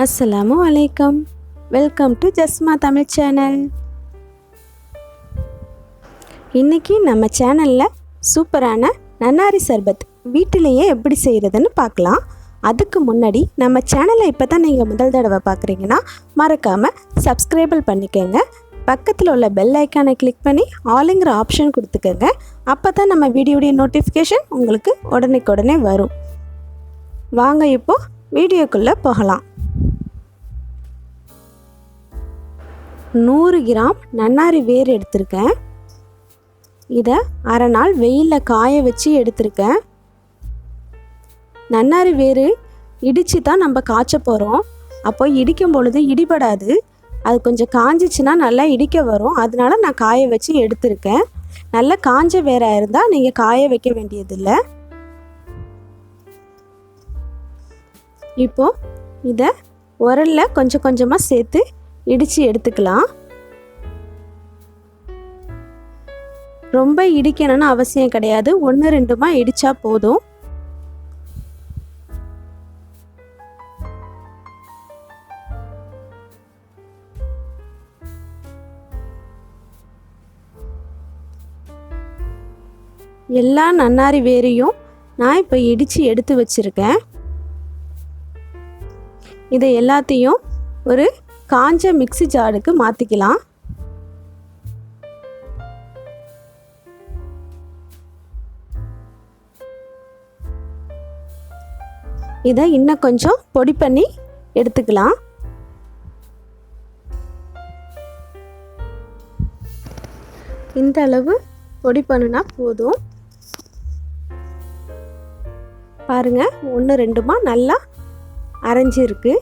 அஸ்ஸலாமு அலைக்கம். Welcome to Jasma Tamil channel இன்றைக்கி நம்ம சேனலில் சூப்பரான நன்னாரி சர்பத் வீட்டிலேயே எப்படி செய்கிறதுன்னு பார்க்கலாம். அதுக்கு முன்னாடி நம்ம சேனலை இப்போ தான் நீங்கள் முதல் தடவை பார்க்குறீங்கன்னா மறக்காமல் சப்ஸ்கிரைபிள் பண்ணிக்கோங்க. பக்கத்தில் உள்ள பெல் ஐக்கானை கிளிக் பண்ணி ஆளுங்கிற ஆப்ஷன் கொடுத்துக்கோங்க. அப்போ தான் நம்ம வீடியோடைய நோட்டிஃபிகேஷன் உங்களுக்கு உடனே வரும். வாங்க இப்போது வீடியோக்குள்ளே போகலாம். நூறு கிராம் நன்னாரி வேர் எடுத்திருக்கேன். இதை அரை நாள் வெயிலில் காய வச்சு எடுத்திருக்கேன். நன்னாரி வேர் இடித்து தான் நம்ம காய்ச்ச போகிறோம் அப்போ இடிக்கும் பொழுது இடிபடாது. அது கொஞ்சம் காஞ்சிச்சுன்னா நல்லா இடிக்க வரும். அதனால நான் காய வச்சு எடுத்திருக்கேன். நல்லா காஞ்ச வேராக இருந்தால் நீங்கள் காய வைக்க வேண்டியதில்லை. இப்போது இதை உரலில் கொஞ்சம் கொஞ்சமாக சேர்த்து இடித்து எடுத்துக்கலாம். ரொம்ப இடிக்கணும்னு அவசியம் கிடையாது. ஒன்று ரெண்டுமா இடித்தா போதும். எல்லா நன்னாரி வேரையும் நான் இப்போ இடித்து எடுத்து வச்சுருக்கேன். இதை எல்லாத்தையும் ஒரு காஞ்ச மிக்ஸி ஜாருக்கு மாற்றிக்கலாம் இதை இன்னும் கொஞ்சம் பொடி பண்ணி எடுத்துக்கலாம். இந்த அளவு பொடி பண்ணுனா போதும். பாருங்க ஒன்று ரெண்டுமா நல்லா அரைஞ்சிருக்கு.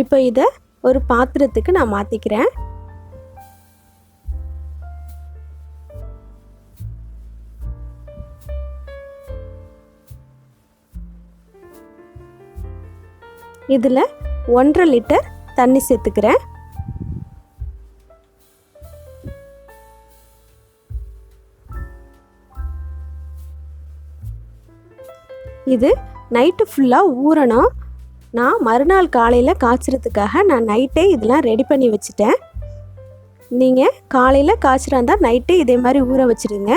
இப்போ இதை ஒரு பாத்திரத்துக்கு நான் மாற்றிக்கிறேன் இதில் ஒன்றரை லிட்டர் தண்ணி சேர்த்துக்கிறேன். இது நைட்டு ஃபுல்லாக ஊறணும். நான் மறுநாள் காலையில் காய்ச்சறதுக்காக நான் நைட்டே இதெல்லாம் ரெடி பண்ணி வச்சுட்டேன். நீங்கள் காலையில் காய்ச்சறாந்தா நைட்டே இதே மாதிரி ஊற வச்சுருங்க.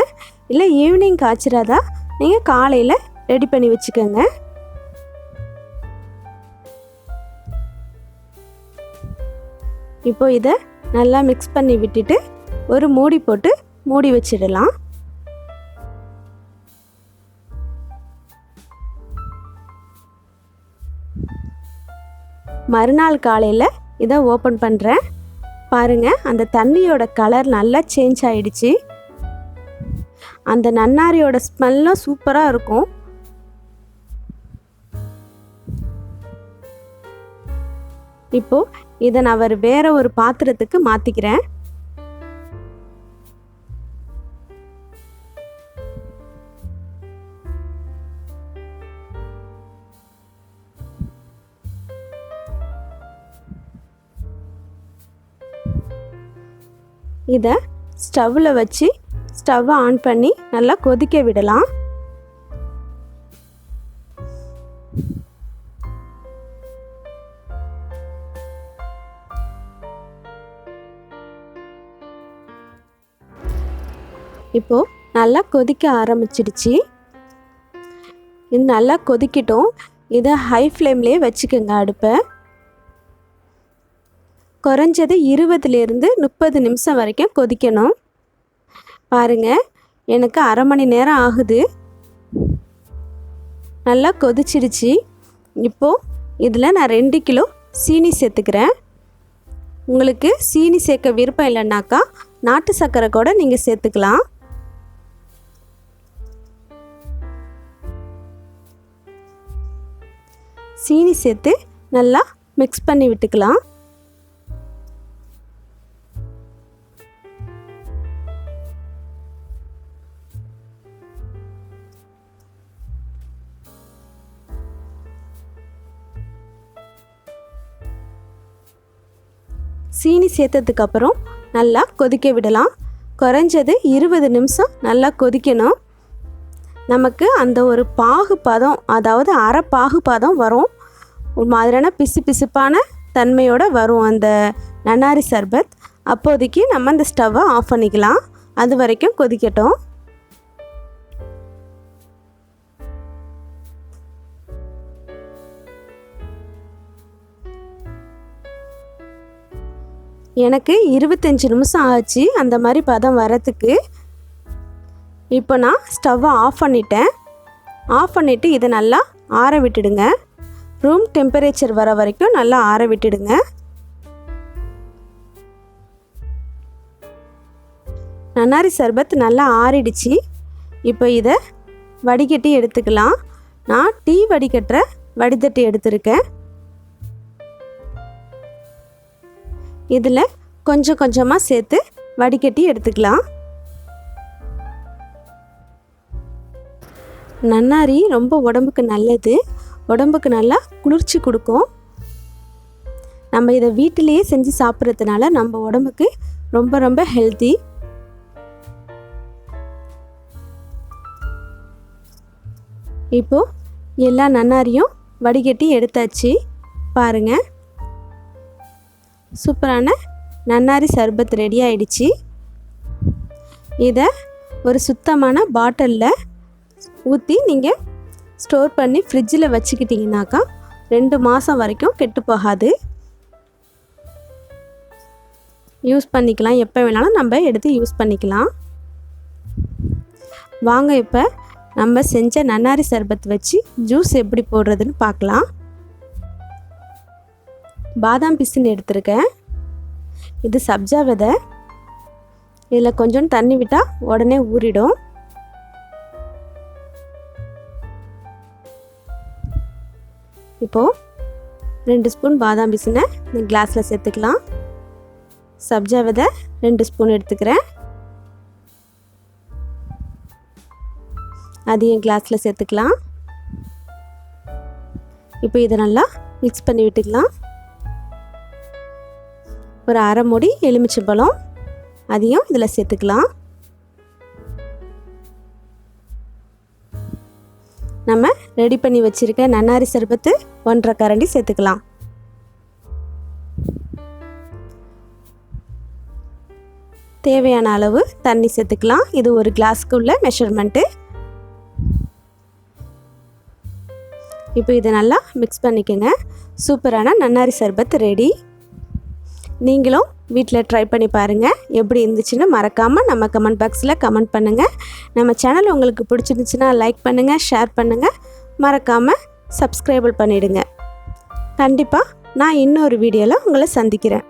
இல்லை ஈவினிங் காய்ச்சிறாதா நீங்கள் காலையில் ரெடி பண்ணி வச்சுக்கோங்க. இப்போ இதை நல்லா மிக்ஸ் பண்ணி விட்டுட்டு ஒரு மூடி போட்டு மூடி வச்சிடலாம். மறுநாள் காலையில் இதை ஓப்பன் பண்ணுறேன் பாருங்கள் அந்த தண்ணியோட கலர் நல்லா சேஞ்ச் ஆகிடுச்சி அந்த நன்னாரியோட ஸ்மெல்லும் சூப்பராக இருக்கும். இப்போது இதை நான் வேறு வேற ஒரு பாத்திரத்துக்கு மாற்றிக்கிறேன் இதை ஸ்டவ்வில் வச்சு ஸ்டவ்வை ஆன் பண்ணி நல்லா கொதிக்க விடலாம். இப்போது நல்லா கொதிக்க ஆரம்பிச்சிடுச்சு. இது நல்லா கொதிக்கட்டும். இதை ஹை ஃப்ளேம்லேயே வச்சுக்கோங்க அடுப்பை. குறைஞ்சது இருபதுலேருந்து முப்பது நிமிஷம் வரைக்கும் கொதிக்கணும். பாருங்கள் எனக்கு அரை மணி நேரம் ஆகுது. நல்லா கொதிச்சிடுச்சு. இப்போது இதில் நான் ரெண்டு கிலோ சீனி சேர்த்துக்கிறேன். உங்களுக்கு சீனி சேர்க்க விருப்பம் இல்லைன்னாக்கா நாட்டு சர்க்கரை கூட நீங்கள் சேர்த்துக்கலாம். சீனி சேர்த்து நல்லா மிக்ஸ் பண்ணி விட்டுக்கலாம். சீனி சேர்த்ததுக்கப்புறம் நல்லா கொதிக்க விடலாம். குறைஞ்சது இருபது நிமிஷம் நல்லா கொதிக்கணும். நமக்கு அந்த ஒரு பாகு பதம் அதாவது அரை பாகு பதம் வரும். ஒரு மாதிரியான பிசு பிசுப்பான தன்மையோடு வரும் அந்த நன்னாரி சர்பத். அப்போதைக்கு நம்ம அந்த ஸ்டவ்வை ஆஃப் பண்ணிக்கலாம். அது வரைக்கும் கொதிக்கட்டும். எனக்கு இருபத்தஞ்சி நிமிஷம் ஆச்சு அந்த மாதிரி பதம் வரத்துக்கு. இப்போ நான் ஸ்டவ்வை ஆஃப் பண்ணிட்டேன். ஆஃப் பண்ணிவிட்டு இதை நல்லா ஆற விட்டுடுங்க. ரூம் டெம்பரேச்சர் வர வரைக்கும் நல்லா ஆற விட்டுடுங்க. நன்னாரி சர்பத் நல்லா ஆறிடுச்சு. இப்போ இதை வடிகட்டி எடுத்துக்கலாம். நான் டீ வடிகட்டுற வடிதட்டி எடுத்திருக்கேன். இதில் கொஞ்சம் கொஞ்சமாக சேர்த்து வடிகட்டி எடுத்துக்கலாம். நன்னாரி ரொம்ப உடம்புக்கு நல்லது. உடம்புக்கு நல்லா குளிர்ச்சி கொடுக்கும். நம்ம இதை வீட்டிலேயே செஞ்சு சாப்பிட்றதுனால நம்ம உடம்புக்கு ரொம்ப ரொம்ப ஹெல்த்தி இப்போது எல்லா நன்னாரியும் வடிகட்டி எடுத்தாச்சு. பாருங்கள் சூப்பரான நன்னாரி சர்பத் ரெடி ஆயிடுச்சு. இதை ஒரு சுத்தமான பாட்டிலில் ஊற்றி நீங்கள் ஸ்டோர் பண்ணி ஃப்ரிட்ஜில் வச்சுக்கிட்டிங்கனாக்கா ரெண்டு மாதம் வரைக்கும் கெட்டு போகாது. யூஸ் பண்ணிக்கலாம். எப்போ வேணாலும் நம்ம எடுத்து யூஸ் பண்ணிக்கலாம். வாங்க இப்போ நம்ம செஞ்ச நன்னாரி சர்பத் வச்சு ஜூஸ் எப்படி போடுறதுன்னு பார்க்கலாம். பாதாம் பிசுன்னு எடுத்திருக்கேன். இது சப்ஜா விதை. இதில் கொஞ்சம் தண்ணி விட்டால் உடனே ஊறிடும். இப்போது ரெண்டு ஸ்பூன் பாதாம் பிசினை இந்த கிளாஸில் சேர்த்துக்கலாம். சப்ஜா விதை ரெண்டு ஸ்பூன் எடுத்துக்கிறேன். அதையும் கிளாஸில் சேர்த்துக்கலாம். இப்போ இதை நல்லா மிக்ஸ் பண்ணி விட்டுக்கலாம். ஒரு அரை மூடி எலுமிச்சம்பழம் அதையும் இதில் சேர்த்துக்கலாம். நம்ம ரெடி பண்ணி வச்சுருக்க நன்னாரி சர்பத்து ஒன்றரை கரண்டி சேர்த்துக்கலாம். தேவையான அளவு தண்ணி சேர்த்துக்கலாம். இது ஒரு கிளாஸ்க்கு உள்ள மெஷர்மெண்ட்டு இப்போ இதை நல்லா மிக்ஸ் பண்ணிக்கோங்க. சூப்பரான நன்னாரி சர்பத் ரெடி. நீங்களும் வீட்டில் ட்ரை பண்ணி பாருங்கள் எப்படி இருந்துச்சுன்னு மறக்காமல் நம்ம கமெண்ட் பாக்ஸில் கமெண்ட் பண்ணுங்கள் நம்ம சேனல் உங்களுக்கு பிடிச்சிருந்துச்சுன்னா லைக் பண்ணுங்கள் ஷேர் பண்ணுங்கள் மறக்காமல் சப்ஸ்கிரைபிள் பண்ணிவிடுங்க கண்டிப்பாக நான் இன்னொரு வீடியோவில் உங்களை சந்திக்கிறேன்.